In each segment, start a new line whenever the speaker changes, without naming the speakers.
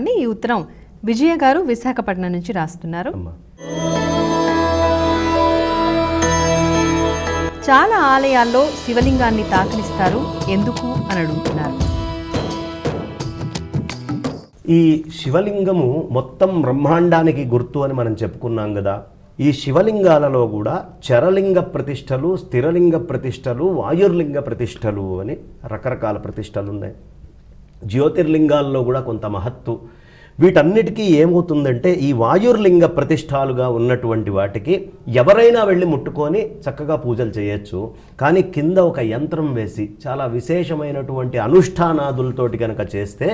అండి ఈ ఉత్తరం విజయ గారు విశాఖపట్నం నుంచి రాస్తున్నారు. చాలా ఆలయాల్లో శివలింగాన్ని తాకనిస్తారు. ఎందుకు అని అడుగుతున్నారు.
ఈ శివలింగము మొత్తం బ్రహ్మాండానికి గుర్తు అని మనం చెప్పుకున్నాం కదా. ఈ శివలింగాలలో కూడా చరలింగ ప్రతిష్టలు స్థిరలింగ ప్రతిష్టలు వాయుర్లింగ ప్రతిష్టలు అని రకరకాల ప్రతిష్టలు ఉన్నాయి జ్యోతిర్లింగాల్లో కూడా కొంత మహత్తు వీటన్నిటికీ ఏమవుతుందంటే ఈ వాయుర్లింగ ప్రతిష్టాలుగా ఉన్నటువంటి వాటికి ఎవరైనా వెళ్ళి ముట్టుకొని చక్కగా పూజలు చేయొచ్చు. కానీ కింద ఒక యంత్రం వేసి చాలా విశేషమైనటువంటి అనుష్ఠానాదులతోటి కనుక చేస్తే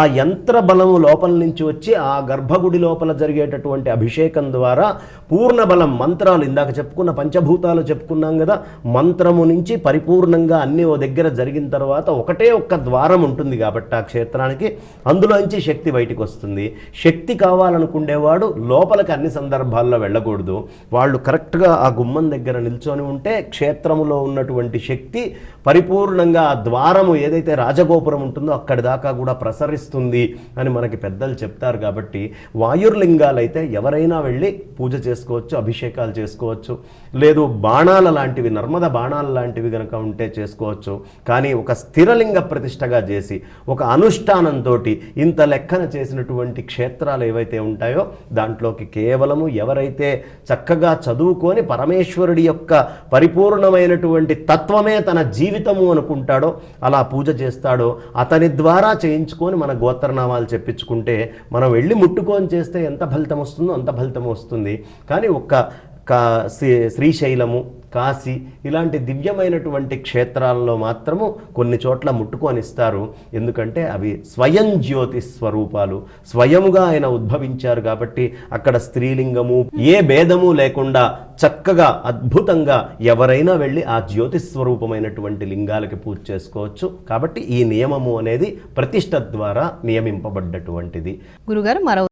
ఆ యంత్ర బలము లోపల నుంచి వచ్చి ఆ గర్భగుడి లోపల జరిగేటటువంటి అభిషేకం ద్వారా పూర్ణ బలం మంత్రాలు ఇందాక చెప్పుకున్న పంచభూతాలు చెప్పుకున్నాం కదా మంత్రము నుంచి పరిపూర్ణంగా అన్ని ఓ దగ్గర జరిగిన తర్వాత ఒకటే ఒక్క ద్వారం ఉంటుంది కాబట్టి ఆ క్షేత్రానికి. అందులోంచి శక్తి బయటికి వస్తుంది శక్తి కావాలనుకునేవాడు లోపలికి అన్ని సందర్భాల్లో వెళ్ళకూడదు. వాళ్ళు కరెక్ట్గా ఆ గుమ్మం దగ్గర నిల్చొని ఉంటే క్షేత్రములో ఉన్నటువంటి శక్తి పరిపూర్ణంగా ఆ ద్వారము ఏదైతే రాజగోపురం ఉంటుందో అక్కడి దాకా కూడా ప్రసరిస్తుంది అని మనకి పెద్దలు చెప్తారు కాబట్టి వాయుర్లింగాలు అయితే ఎవరైనా వెళ్ళి పూజ చేసుకోవచ్చు అభిషేకాలు చేసుకోవచ్చు. లేదు బాణాల లాంటివి నర్మద బాణాల లాంటివి కనుక ఉంటే చేసుకోవచ్చు. కానీ ఒక స్థిరలింగ ప్రతిష్టగా చేసి ఒక అనుష్ఠానంతో ఇంత లెక్కన చేసినటువంటి క్షేత్రాలు ఏవైతే ఉంటాయో దాంట్లోకి కేవలము ఎవరైతే చక్కగా చదువుకొని పరమేశ్వరుడి యొక్క పరిపూర్ణమైనటువంటి తత్వమే తన జీవితము అనుకుంటాడో అలా పూజ చేస్తాడో అతని ద్వారా చేయించుకొని మన గోత్రనామాలు చెప్పించుకుంటే మనం వెళ్ళి ముట్టుకొని చేస్తే ఎంత ఫలితం వస్తుందో అంత ఫలితం వస్తుంది. కానీ ఒక్క కా శ్రీ- శ్రీశైలము కాశీ ఇలాంటి దివ్యమైనటువంటి క్షేత్రాల్లో మాత్రము కొన్ని చోట్ల ముట్టుకొనిస్తారు ఎందుకంటే అవి స్వయం జ్యోతి స్వరూపాలు. స్వయముగా ఆయన ఉద్భవించారు కాబట్టి అక్కడ స్త్రీలింగము ఏ భేదము లేకుండా చక్కగా అద్భుతంగా ఎవరైనా వెళ్ళి ఆ జ్యోతి స్వరూపమైనటువంటి లింగాలకి పూజ చేసుకోవచ్చు. కాబట్టి ఈ నియమము అనేది ప్రతిష్ట ద్వారా నియమింపబడ్డటువంటిది.
గురుగారు మరో